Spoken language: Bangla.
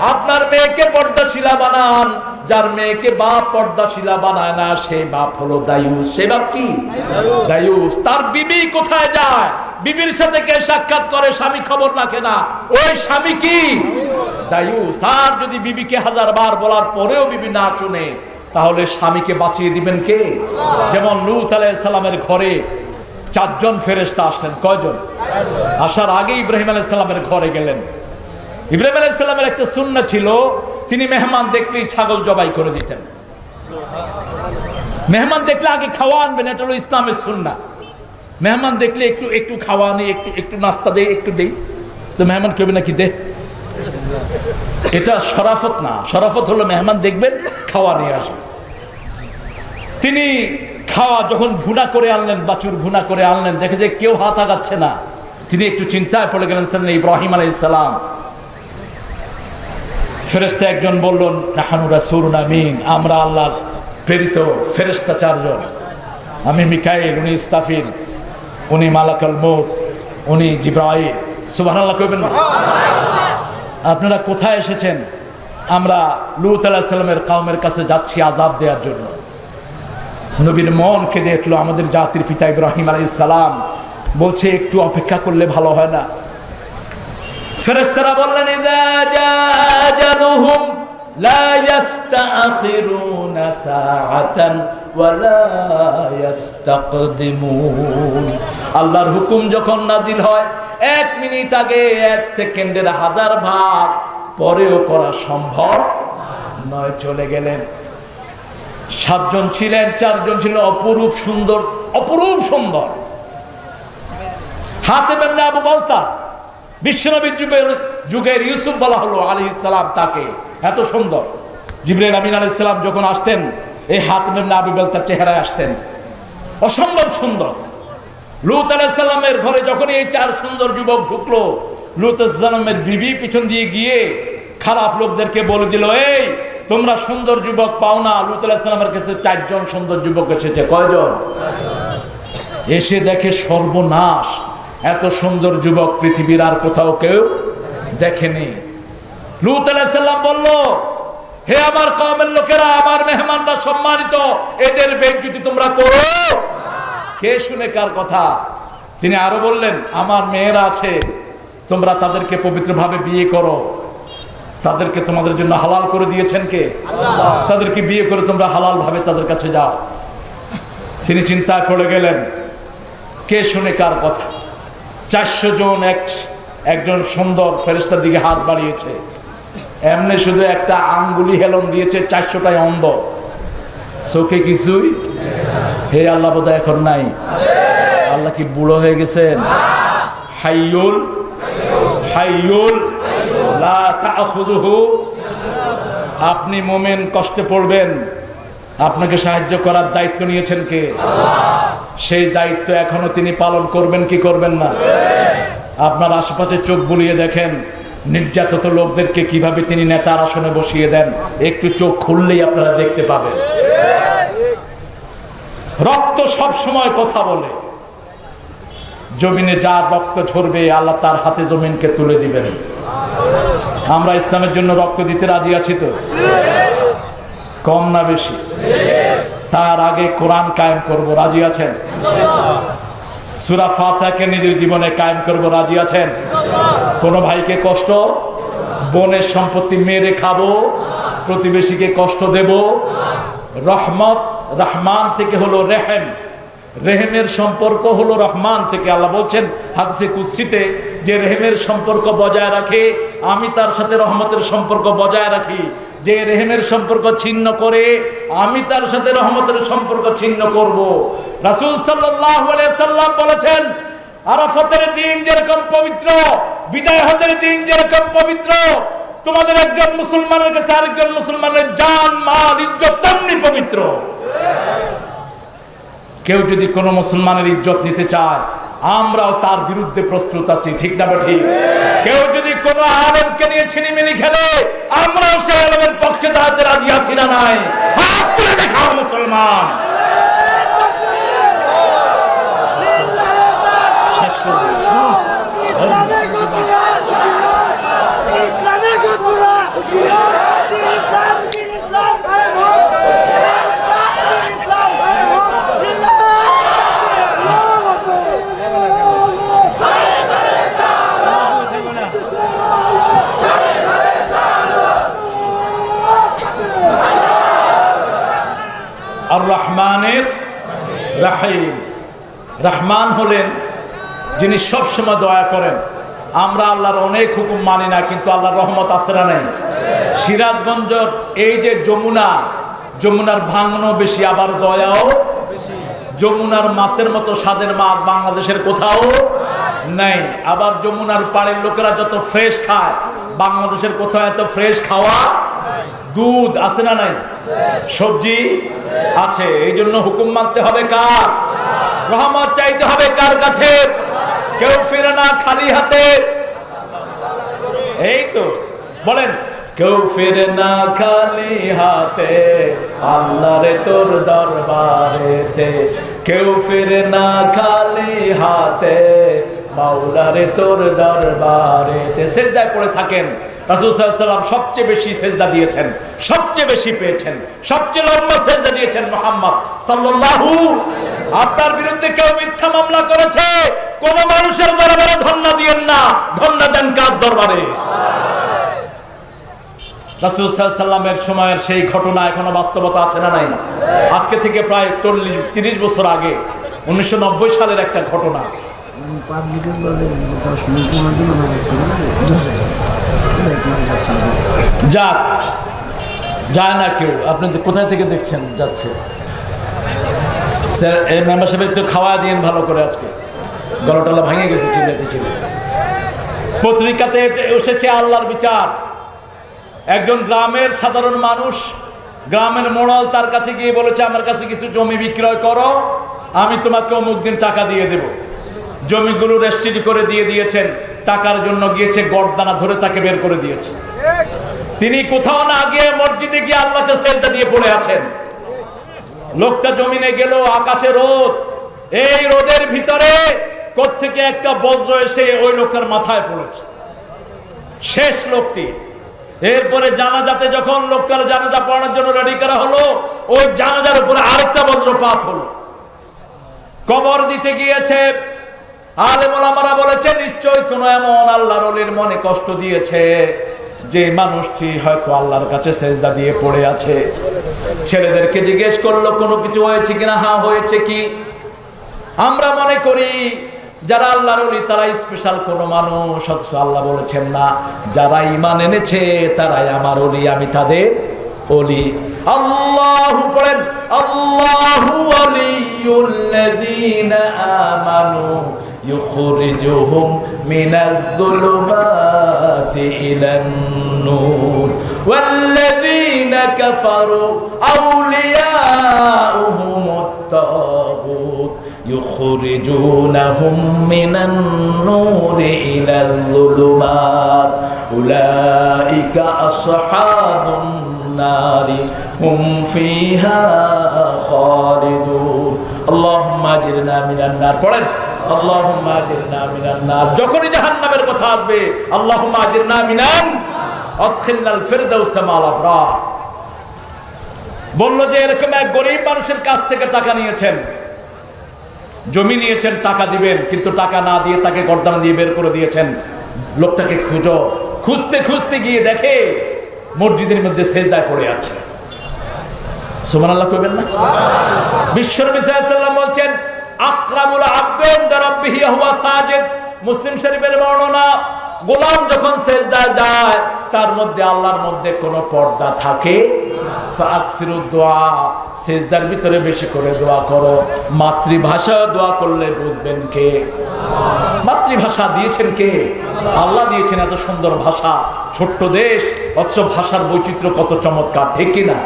আপনার মেয়েকে পর্দাশিলা বানান, যার মেয়েকে বাপ পর্দাশিলা বানায় না সে বাপ হলো দায়ুস। সে বাপ কি? দায়ুস। তার বিবি কোথায় যায়? বিবির সাথে কে সাক্ষাৎ করে, স্বামী খবর রাখে না। ওই স্বামী কি? দায়ুস। আর যদি বিবিকে হাজার বার বলার পরেও বিবি না শুনে, তাহলে স্বামীকে বাঁচিয়ে দিবেন কে? যেমন লুত আলাইসাল্লামের ঘরে চারজন ফেরেস্তা আসলেন। কয়জন? আসার আগে ইব্রাহিম আলাইসাল্লামের ঘরে গেলেন। ইব্রাহিম আলাইসাল্লামের একটা শূন্য ছিল, তিনি মেহমান দেখলেই ছাগল জবাই করে দিতেন। মেহমান দেখলে আগে খাওয়া আনবেন, এটা হলো ইসলামের সুন্না মেহমান দেখলে একটু একটু খাওয়া আনি, একটু একটু নাস্তা দেই, একটু দেই। তো মেহমান কেবে নাকি দে? এটা শরাফত না, শরাফত হলো মেহমান দেখবেন, খাওয়া নিয়ে আসবেন। তিনি খাওয়া যখন ভুনা করে আনলেন, বাছুর ভুনা করে আনলেন, দেখে যে কেউ হাত আগাচ্ছে না। তিনি একটু চিন্তায় পড়ে গেলেন ইব্রাহিম আলাইসালাম ফেরেস্তা একজন বললেন, নাহানু রাসূলুন আমিন, আমরা আল্লাহর প্রেরিত ফেরেস্তা চারজন। আমি মিকাইল, উনি ইস্তাফিল, উনি মালাকাল মৌত উনি জিব্রাইল। সুবহানাল্লাহ কইবেন না? আপনারা কোথায় এসেছেন? আমরা লুত আলাহ সাল্লামের কাউমের কাছে যাচ্ছি আজাব দেওয়ার জন্য। নবীর মনকে দেখল আমাদের জাতির পিতা ইব্রাহিম সালাম। বলছে, একটু অপেক্ষা করলে ভালো হয় না। ফেরেশতারা বললেন লা আল্লাহর হুকুম যখন নাজিল হয়, এক মিনিট আগে, এক সেকেন্ডের হাজার ভাগ পরেও করা সম্ভব নয়, চলে গেলেন। সাতজন ছিলেন, চারজন ছিলেন অপরূপ সুন্দর অপরূপ সুন্দর। হাতে বেমনে আবু বলতা বিশ্বনবীর যুগের যুগের ইউসুফ বলা হলো আলী ইসলাম তাকে। এত সুন্দর। জিবরাইল আমিন আলী ইসলাম যখন আসতেন, এই হাত মেমনে আবু বলতার চেহারায় আসতেন। অসম্ভব সুন্দর। লুত আলাইসাল্লামের ঘরে যখন এই চার সুন্দর যুবক ঢুকলো, লুত আলাইসাল্লামের বিবি পিছন দিয়ে গিয়ে খারাপ লোকদেরকে বলে দিল, এই, তোমরা সুন্দর যুবক পাও না। লুত আলাইসাল্লামের কাছে চারজন সুন্দর যুবক এসেছে। কয়জন? এসে দেখে সর্বনাশ। এত সুন্দর যুবক পৃথিবীর আর কোথাও কেউ দেখেনি। লুত আলাইসাল্লাম বলল, হে আমার কমের লোকেরা, আমার মেহমানরা সম্মানিত, এদের বেজ্জুতি তোমরা করো। কে শুনে কার কথা? তিনি আরও বললেন, আমার মেয়েরা আছে, তোমরা তাদেরকে পবিত্রভাবে বিয়ে করো। তাদেরকে তোমাদের জন্য হালাল করে দিয়েছেন কে? তাদেরকে বিয়ে করে তোমরা হালাল ভাবে তাদের কাছে যাও। তিনি চিন্তায় পড়ে গেলেন, কে শুনে কার কথা? চারশো জন এক, একজন সুন্দর ফেরেস্তার দিকে হাত বাড়িয়েছে। এমনি শুধু একটা আঙ্গুলি হেলন দিয়েছে, চারশোটাই অন্ধ। চোখে কিছুই? হে আল্লাহ বোধ এখন নাই। আল্লাহ কি বুড়ো হয়ে গেছেন? হাইয়ুল? হাইয়ুল? আপনি মোমেন কষ্টে পড়বেন। আপনাকে সাহায্য করার দায়িত্ব নিয়েছেন কে? সেই দায়িত্ব এখনও তিনি পালন করবেন কি করবেন না? আপনার আশেপাশে চোখ বুলিয়ে দেখেন, নির্যাতিত লোকদেরকে কীভাবে তিনি নেতার আসনে বসিয়ে দেন, একটু চোখ খুললেই আপনারা দেখতে পাবেন। রক্ত সব সময় কথা বলে। জমিনে যার রক্ত ঝরবে, আল্লাহ তার হাতে জমিনকে তুলে দিবেন। আমরা ইসলামের জন্য রক্ত দিতে রাজি আছি তো? কম না বেশি। তার আগে কোরআন কায়েম করব। রাজি আছেন? সুরা ফাতাকে নিজের জীবনে কায়েম করব। রাজি আছেন? কোনো ভাইকে কষ্ট? বোনের সম্পত্তি মেরে খাব? প্রতিবেশীকে কষ্ট দেব? রহমত রহমান থেকে হলো রেহেম। রেহেমের সম্পর্ক হলো রহমান থেকে আল্লাহ বলছেন, হাদিসে কুৎসিতে যে রেহেমের সম্পর্ক বজায় রাখে, আমি তার সাথে রহমতের সম্পর্ক বজায় রাখি। যে রেহেমের সম্পর্ক ছিন্ন করে, আমি তার সাথে রহমতের সম্পর্ক ছিন্ন করব। রাসূল সাল্লাম বলেছেন, আরাফাতের দিন যেরকম পবিত্র বিদায় হজের দিন যেরকম পবিত্র, তোমাদের একজন মুসলমানের কাছে আরেকজন মুসলমানের জান, মাল, ইজ্জত তেমনি পবিত্র। কেউ যদি কোনো মুসলমানের ইজ্জত নিতে চায় আমরাও তার বিরুদ্ধে প্রস্তুত আছি, ঠিক না ঠিক কেউ যদি কোনো আলমকে নিয়ে ছিনিমিনি খেলে, আমরাও সে আলমের পক্ষে দাঁড়াতে রাজি আছি না নাই। মুসলমান শেষ করব ইসলামের শত্রুরা রহমানের রাহিম। রহমান হলেন যিনি সবসময় দয়া করেন। আমরা আল্লাহর অনেক হুকুম মানি না, কিন্তু আল্লাহর রহমত আসরা নেই। সিরাজগঞ্জর এই যে যমুনা, যমুনার ভাঙনও বেশি, আবার দয়াও যমুনার মাছের মতো স্বাদের মাছ বাংলাদেশের কোথাও নেই। আবার যমুনার পাড়ের লোকেরা যত ফ্রেশ খায়, বাংলাদেশের কোথাও এত ফ্রেশ খাওয়া দুধ আছে না নাই? সবজি আছে। এই জন্য হুকুম মানতে হবে কার? রহমত চাইতে হবে কার কাছে? কেউ ফিরে না খালি হাতে। এই তো, বলেন, কেউ ফিরে না খালি হাতে, আল্লাহরে তোর দরবারেতে। কেউ ফিরে না খালি হাতে, মাওলারে তোর দরবারেতে। সেজদায় পড়ে থাকেন। রাসূল সাল্লাল্লাহু আলাইহি সাল্লাম সবচেয়ে বেশি সেজদা দিয়েছেন, সবচেয়ে বেশি পেয়েছেন, সবচেয়ে লম্বা সেজদা দিয়েছেন মোহাম্মদ সাল্লাল্লাহু আপনার বিরুদ্ধে কেউ মিথ্যা মামলা করেছে, কোন মানুষের দরবারে ধন্য দিয়েন না, ধন্য দেন কার দরবারে? সময়ের সেই ঘটনা এখনও বাস্তবতা আছে না নাই? আজকে থেকে প্রায় চল্লিশ, তিরিশ বছর আগে, উনিশশো নব্বই সালের একটা ঘটনা পাবলিকের বলে দশ মিনিট পনেরো দিন আমার একটু যাক, যায় না কেউ। আপনি কোথায় থেকে দেখছেন যাচ্ছে? স্যার, এই মেম্বার সাহেব একটু খাওয়া দিন ভালো করে আজকে। গলাটলা ভাঙে গেছে, চিল্লাতে চিল্লাতে। পত্রিকাতে এসেছে আল্লাহর বিচার। একজন গ্রামের সাধারণ মানুষ, গ্রামের মোড়ল তার কাছে গিয়ে বলেছে, আমার কাছে কিছু জমি বিক্রয় করো, আমি তোমাকে অমুক দিন টাকা দিয়ে দেব। জমিগুলো রেস্ট্রি করে দিয়ে দিয়েছেন। টাকার জন্য গিয়েছে গড়দানা ধরে তাকে বের করে দিয়েছে। তিনি কোথাও না গিয়ে মসজিদে গিয়ে আল্লাহকে সেলটা দিয়ে পড়ে আছেন। লোকটা জমিনে গেল, আকাশে রোদ। এই রোদের ভিতরে কোত্থেকে একটা বজ্র এসে ওই লোকটার মাথায় পড়েছে। শেষ লোকটি। এরপরে জানাজাতে যখন লোকটার জানাজা পড়ানোর জন্য রেডি করা হলো, ওই জানাজার উপরে আরেকটা বজ্রপাত হলো। কবর দিতে গিয়েছে। আলেমোলামারা বলেছে নিশ্চয় কোনো এমন আল্লাহর মনে কষ্ট দিয়েছে। যে মানুষটি হয়তো আল্লাহর কাছে সেজদা দিয়ে পড়ে আছে। ছেলেদেরকে জিজ্ঞেস করল, কোনো কিছু হয়েছে কিনা? হ্যাঁ হয়েছে কি? আমরা মনে করি যারা আল্লাহর অলি তারা স্পেশাল কোনো মানুষ, অথচ আল্লাহ বলেছেন না। যারা ইমান এনেছে, তারাই আমার অলি আমি তাদের অলি আল্লাহ পড়েন, আল্লাহু আলিউল্লাযীনা আমানু। يخرجهم من الظلمات إلى النور. والذين كفروا أولياؤهم الطاغوت يخرجونهم من النور إلى الظلمات. أولئك أصحاب النار. هم فيها خالدون. اللهم أجرنا من النار. যখনই জাহান নামের কথা আসবে আল্লাহ যে, এরকম এক গরিব মানুষের কাছ থেকে টাকা নিয়েছেন। জমি নিয়েছেন, টাকা দিবেন, কিন্তু টাকা না দিয়ে তাকে গর্দানা দিয়ে বের করে দিয়েছেন। লোকটাকে খুঁজো। খুঁজতে খুঁজতে গিয়ে দেখে মসজিদের মধ্যে সেজদায় পড়ে আছে। সুমান আল্লাহ কবেন না? বিশ্বনবী বলছেন, আক্রামুল আব্দ সাজিদ, মুসলিম শরীফের বর্ণনা, গোলাম যখন সেজদায় যায়, তার মধ্যে আল্লাহর মধ্যে কোনো পর্দা থাকে সেজদার ভিতরে বেশি করে দোয়া করো। মাতৃভাষা দোয়া করলে বুঝবেন কে? মাতৃভাষা দিয়েছেন কে? আল্লাহ দিয়েছেন এত সুন্দর ভাষা। ছোট্ট দেশ, অথচ ভাষার বৈচিত্র্য কত চমৎকার, ঠিক কিনা?